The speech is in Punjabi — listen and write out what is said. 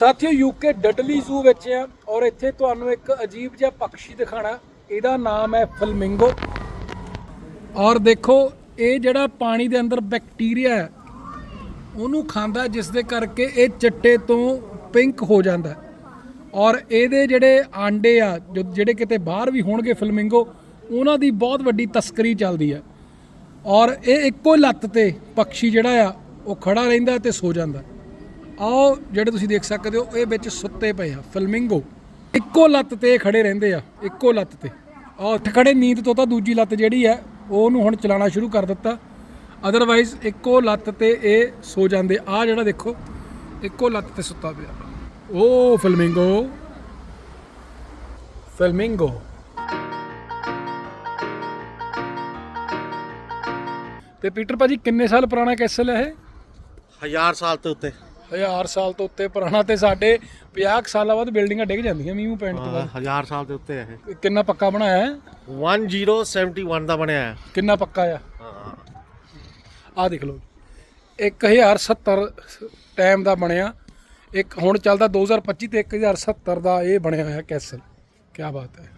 ਸਾਥੀਓ ਯੂਕੇ ਡਟਲੀ ਜ਼ੂ ਵਿੱਚ ਆ ਔਰ ਇੱਥੇ ਤੁਹਾਨੂੰ ਇੱਕ ਅਜੀਬ ਜਿਹਾ ਪੰਛੀ ਦਿਖਾਣਾ ਇਹਦਾ ਨਾਮ ਹੈ ਫਲਮਿੰਗੋ। ਔਰ ਦੇਖੋ, ਇਹ ਜਿਹੜਾ ਪਾਣੀ ਦੇ ਅੰਦਰ ਬੈਕਟੀਰੀਆ ਹੈ, ਉਹਨੂੰ ਖਾਂਦਾ ਜਿਸ ਦੇ ਕਰਕੇ ਇਹ ਚਿੱਟੇ ਤੋਂ ਪਿੰਕ ਹੋ ਜਾਂਦਾ ਔਰ ਇਹਦੇ ਜਿਹੜੇ ਆਂਡੇ ਆ, ਜੋ ਜਿਹੜੇ ਕਿਤੇ ਬਾਹਰ ਵੀ ਹੋਣਗੇ ਫਲਮਿੰਗੋ, ਉਹਨਾਂ ਦੀ ਬਹੁਤ ਵੱਡੀ ਤਸਕਰੀ ਚੱਲਦੀ ਹੈ। ਔਰ ਇਹ ਇੱਕੋ ਲੱਤ ਤੇ ਪੰਛੀ ਜਿਹੜਾ ਆ, ਉਹ ਖੜਾ ਰਹਿੰਦਾ ਤੇ ਸੋ ਜਾਂਦਾ ਆਓ ਜਿਹੜੇ ਤੁਸੀਂ ਦੇਖ ਸਕਦੇ ਹੋ, ਇਹ ਵਿੱਚ ਸੁੱਤੇ ਪਏ ਆ, ਫਲਮਿੰਗੋ। ਇੱਕੋ ਲੱਤ ਤੇ ਖੜੇ ਰਹਿੰਦੇ ਆ, ਇੱਕੋ ਲੱਤ ਤੇ। ਆਹ ਉੱਠ ਖੜੇ, ਨੀਂਦ ਤੋਂ ਤਾਂ ਦੂਜੀ ਲੱਤ ਜਿਹੜੀ ਹੈ ਉਹਨੂੰ ਹੁਣ ਚਲਾਉਣਾ ਸ਼ੁਰੂ ਕਰ ਦਿੱਤਾ। ਅਦਰਵਾਈਜ਼ ਇੱਕੋ ਲੱਤ ਤੇ ਇਹ ਸੋ ਜਾਂਦੇ। ਆ ਜਿਹੜਾ ਦੇਖੋ, ਇੱਕੋ ਲੱਤ ਤੇ ਸੁੱਤਾ ਪਿਆ। ਓ ਫਲਮਿੰਗੋ। ਫਲਮਿੰਗੋ। ਤੇ ਪੀਟਰ ਭਾਜੀ, ਕਿੰਨੇ ਸਾਲ ਪੁਰਾਣਾ ਕੈਸਲ ਹੈ ਇਹ? ਹਜ਼ਾਰ ਸਾਲ ਤੋਂ ਉੱਤੇ। ਹਜ਼ਾਰ ਸਾਲ ਤੋਂ ਉੱਤੇ ਪੁਰਾਣਾ ਤੇ ਸਾਡੇ 50 ਕੁ ਸਾਲਾਂ ਬਾਅਦ ਬਿਲਡਿੰਗਾਂ ਡਿੱਗ ਜਾਂਦੀਆਂ ਮੀਂਹ ਪੈਣ ਤੋਂ ਹਜ਼ਾਰ ਸਾਲ ਦੇ ਉੱਤੇ ਹੈ ਕਿੰਨਾ ਪੱਕਾ ਬਣਾਇਆ ਹੈ 1071 ਦਾ ਬਣਿਆ ਹੈ। ਕਿੰਨਾ ਪੱਕਾ ਆ? ਆ ਦੇਖ ਲਓ 1070 ਟਾਈਮ ਦਾ ਬਣਿਆ। ਇੱਕ ਹੁਣ ਚੱਲਦਾ 2025 ਤੇ 1070 ਦਾ ਇਹ ਬਣਿਆ ਹੋਇਆ ਕੈਸਲ। ਕੀ ਬਾਤ ਹੈ।